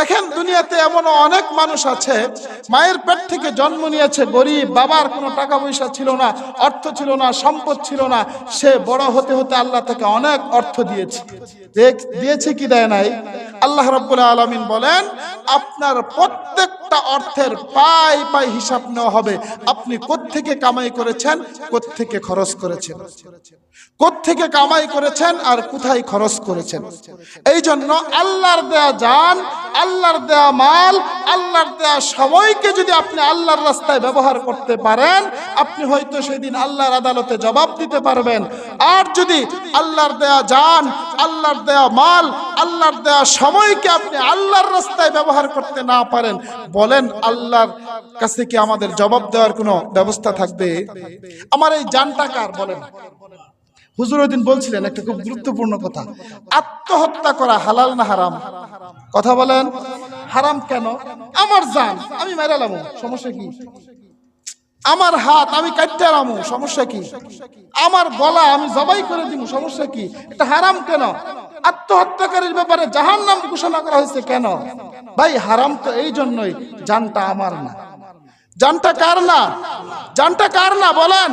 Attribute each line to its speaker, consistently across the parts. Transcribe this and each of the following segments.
Speaker 1: দেখেন দুনিয়াতে এমন অনেক মানুষ আছে, মায়ের পেট থেকে জন্ম নিয়েছে গরিব, বাবার কোনো টাকা পয়সা ছিল না, অর্থ ছিল না, সম্পদ ছিল না। সে বড় হতে হতে আল্লাহ থেকে অনেক অর্থ দিয়েছে। দিয়েছে কি দেয় নাই? আল্লাহ রাব্বুল আলামিন বলেন, আপনার প্রত্যেকটা অর্থের পাই পাই হিসাব নেওয়া হবে। আপনি কোত্থেকে কামাই করেছেন, কোত্থেকে খরচ করেছেন? কোত্থেকে কামাই করেছেন আর কোথায় খরচ করেছেন? এই জন্য আল্লাহর দেয়া জান আল্লাহর দেয়া মাল, আল্লাহর দেয়া সময়কে যদি আপনি আল্লাহর রাস্তায় ব্যবহার করতে পারেন, আপনি হয়তো সেদিন আল্লাহর আদালতে জবাব দিতে পারবেন। আর যদি আল্লাহর দেয়া যান, আল্লাহর দেয়া মাল, আল্লাহর দেয়া সময়কে আপনি আল্লাহর রাস্তায় ব্যবহার করতে না পারেন, বলেন আল্লাহর কাছে কি আমাদের জবাব দেওয়ার কোনো ব্যবস্থা থাকবে? আমার এই জানটা কার, বলেন। হুজুর বলছিলেন একটা খুব গুরুত্বপূর্ণ কথা। আত্মহত্যা করা হালাল না হারাম? কথা বলেন, হারাম কেন? আমার জান, আমি মেরালাম সমস্যা কি? আমার হাত, আমি কাটতে আরামু সমস্যা কি? আমার গলা, আমি জবাই করে দিব সমস্যা কি? এটা হারাম কেন? আত্মহত্যাকারীর ব্যাপারে জাহান নাম ঘোষণা করা হয়েছে কেন? ভাই, হারাম তো এই জন্যই জানটা আমার না। জানটা কার না? জানটা কার না? বলেন।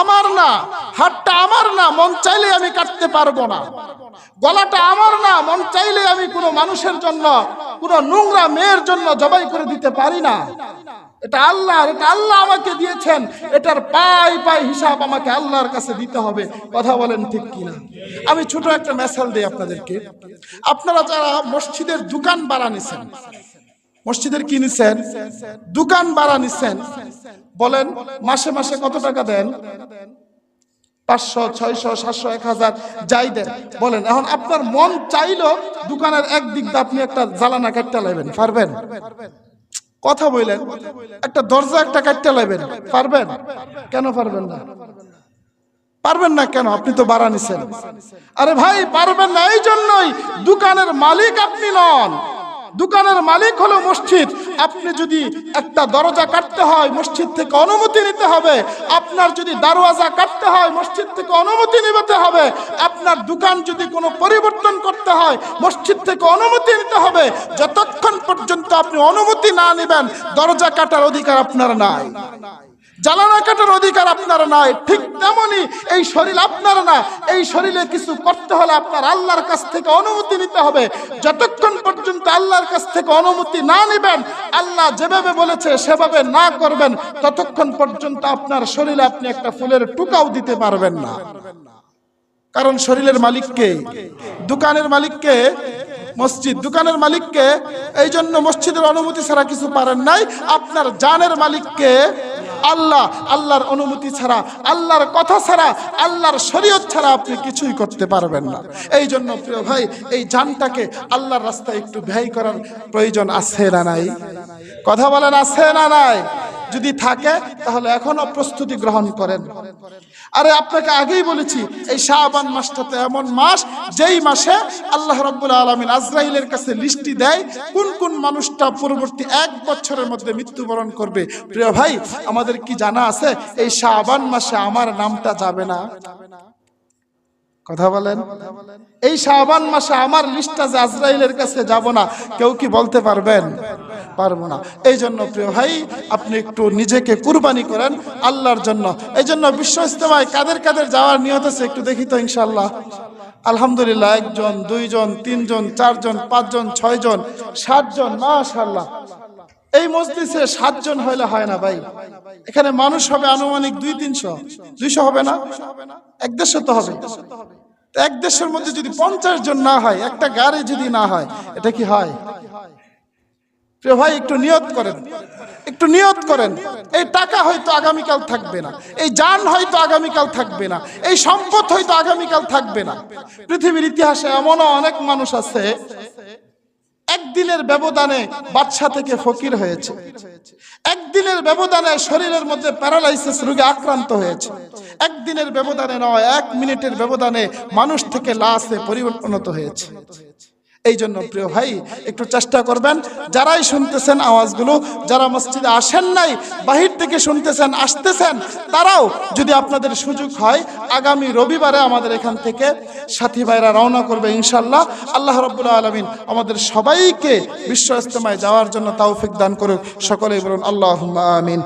Speaker 1: আমার না, হাতটা আমার না, মন চাইলে আমি কাটতে পারব না। গলাটা আমার না, মন চাইলে আমি কোনো মানুষের জন্য, কোনো নোংরা মেয়ের জন্য জবাই করে দিতে পারি না। এটা আল্লাহ এটা আল্লাহ আমাকে দিয়েছেন। এটার পাই পাই হিসাব আমাকে আল্লাহর কাছে দিতে হবে। কথা বলেন ঠিক কিনা? আমি ছোট একটা মেসাল দিই আপনাদেরকে। আপনারা যারা মসজিদের দোকান বাড়া নিছেন মসজিদের কি নিছেন? দোকান ভাড়া নিছেন। বলেন, মাসে মাসে কত টাকা দেন? পাঁচশো, ছয়শো, সাতশো, এক হাজার, যাই দেন। বলেন, এখন আপনার মন চাইলো দোকানের একদিক দিয়ে আপনি একটা জ্বালানা কাটতে লাইবেন পারবেন? কথা বললেন, একটা দরজা একটা কাটতে লাইবেন পারবেন? কেন পারবেন না? পারবেন না কেন? আপনি তো বাড়া নিছেন। আরে ভাই, পারবেন না এই জন্যই দোকানের মালিক আপনি নন। দোকানের মালিক হলো মসজিদ। আপনি যদি একটা দরজা কাটতে হয়, মসজিদ থেকে অনুমতি নিতে হবে। আপনার যদি দারওয়াজা কাটতে হয়, মসজিদ থেকে অনুমতি নিতে হবে। আপনার দোকান যদি কোনো পরিবর্তন করতে হয়, মসজিদ থেকে অনুমতি নিতে হবে। যতক্ষণ পর্যন্ত আপনি অনুমতি না নেবেন, দরজা কাটার অধিকার আপনার নাই। জ্বালানা কাটার অধিকার আপনার নাই। ঠিক তেমনি এই শরীর আপনার না। এই শরীরে কিছু করতে হলে আপনার আল্লাহর কাছ থেকে অনুমতি নিতে হবে। যতক্ষণ পর্যন্ত আল্লাহর কাছ থেকে অনুমতি না নেবেন, আল্লাহ যেভাবে বলেছে সেভাবে না করবেন, ততক্ষণ পর্যন্ত আপনার শরীরে আপনি একটা ফুলের টুকাও দিতে পারবেন না। কারণ শরীরের মালিককে দোকানের মালিককে মসজিদ দোকানের মালিককে এই জন্য মসজিদের অনুমতি ছাড়া কিছু পারেন নাই। আপনার জানের মালিককে আল্লাহ, আল্লাহর অনুমতি ছাড়া, আল্লাহর কথা ছাড়া, আল্লাহর শরীয়ত ছাড়া আপনি কিছুই করতে পারবেন না। এই জন্য প্রিয় ভাই, এই যানটাকে আল্লাহর রাস্তায় একটু ব্যয় করার প্রয়োজন আছে না নাই? কথা বলেন, আছে না নাই? যদি থাকে, তাহলে এখনও প্রস্তুতি গ্রহণ করেন। আরে, আপনাকে আগেই বলেছি, এই শাহবান মাসটা তো এমন মাস, যেই মাসে আল্লাহ রব্বুল আলমিন আজরাইলের কাছে লিস্টি দেয়, কোন কোন মানুষটা পরবর্তী এক বছরের মধ্যে মৃত্যুবরণ করবে। প্রিয় ভাই, আমাদের কি জানা আছে, এই শাহবান মাসে আমার নামটা যাবে না? কথা বলেন। এই শাহবান মাসে আমার লিস্টটা যে আজরাইলের কাছে যাব না, কেউ কি বলতে পারবেন? পারব না। এই জন্য প্রিয় ভাই, আপনি একটু নিজেকে কুরবানি করেন আল্লাহর জন্য। এই জন্য বিশ্ব ইস্তেমায় কাদের কাদের যাওয়ার নিয়ত আছে একটু দেখি তো ইনশাল্লাহ আলহামদুলিল্লাহ, একজন, দুইজন, তিনজন, চারজন, পাঁচজন, ছয়জন, সাতজন মাশাল্লাহ এই মসজিদে সাতজন হইলে হয় না ভাই। এখানে মানুষ হবে আনুমানিক দুই তিনশো। দুইশো হবে না? এক দেড়শো তো হবে। এক দেশের মধ্যে যদি পঞ্চাশ জন না হয়, একটা গাড়ি যদি না হয়, এটা কি হয়? ভাই, একটু নিয়ত করেন। একটু নিয়ত করেন। এই টাকা হয়তো আগামীকাল থাকবে না। এই যান হয়তো আগামীকাল থাকবে না। এই সম্পদ হয়তো আগামীকাল থাকবে না। পৃথিবীর ইতিহাসে এমনও অনেক মানুষ আছে একদিনের ব্যবধানে বাচ্চা থেকে ফকির হয়েছে। একদিনের ব্যবধানে শরীরের মধ্যে প্যারালাইসিস রোগে আক্রান্ত হয়েছে। একদিনের ব্যবধানে নয়, এক মিনিটের ব্যবধানে মানুষ থেকে লাশে পরিবর্তনত হয়েছে। এই জন্য প্রিয় ভাই, একটু চেষ্টা করবেন। যারাই শুনতেছেন আওয়াজগুলো, যারা মসজিদে আসেন নাই, বাহির থেকে শুনতেছেন, আসতেছেন, তারাও যদি আপনাদের সুযোগ হয়, আগামী রবিবারে আমাদের এখান থেকে সাথী ভাইরা রওনা করবে ইনশাল্লাহ আল্লাহ রব্বুল আলমিন আমাদের সবাইকে বিশ্ব ইস্তেমায় যাওয়ার জন্য তাওফিক দান করুক। সকলেই বলুন আল্লাহ আমিন।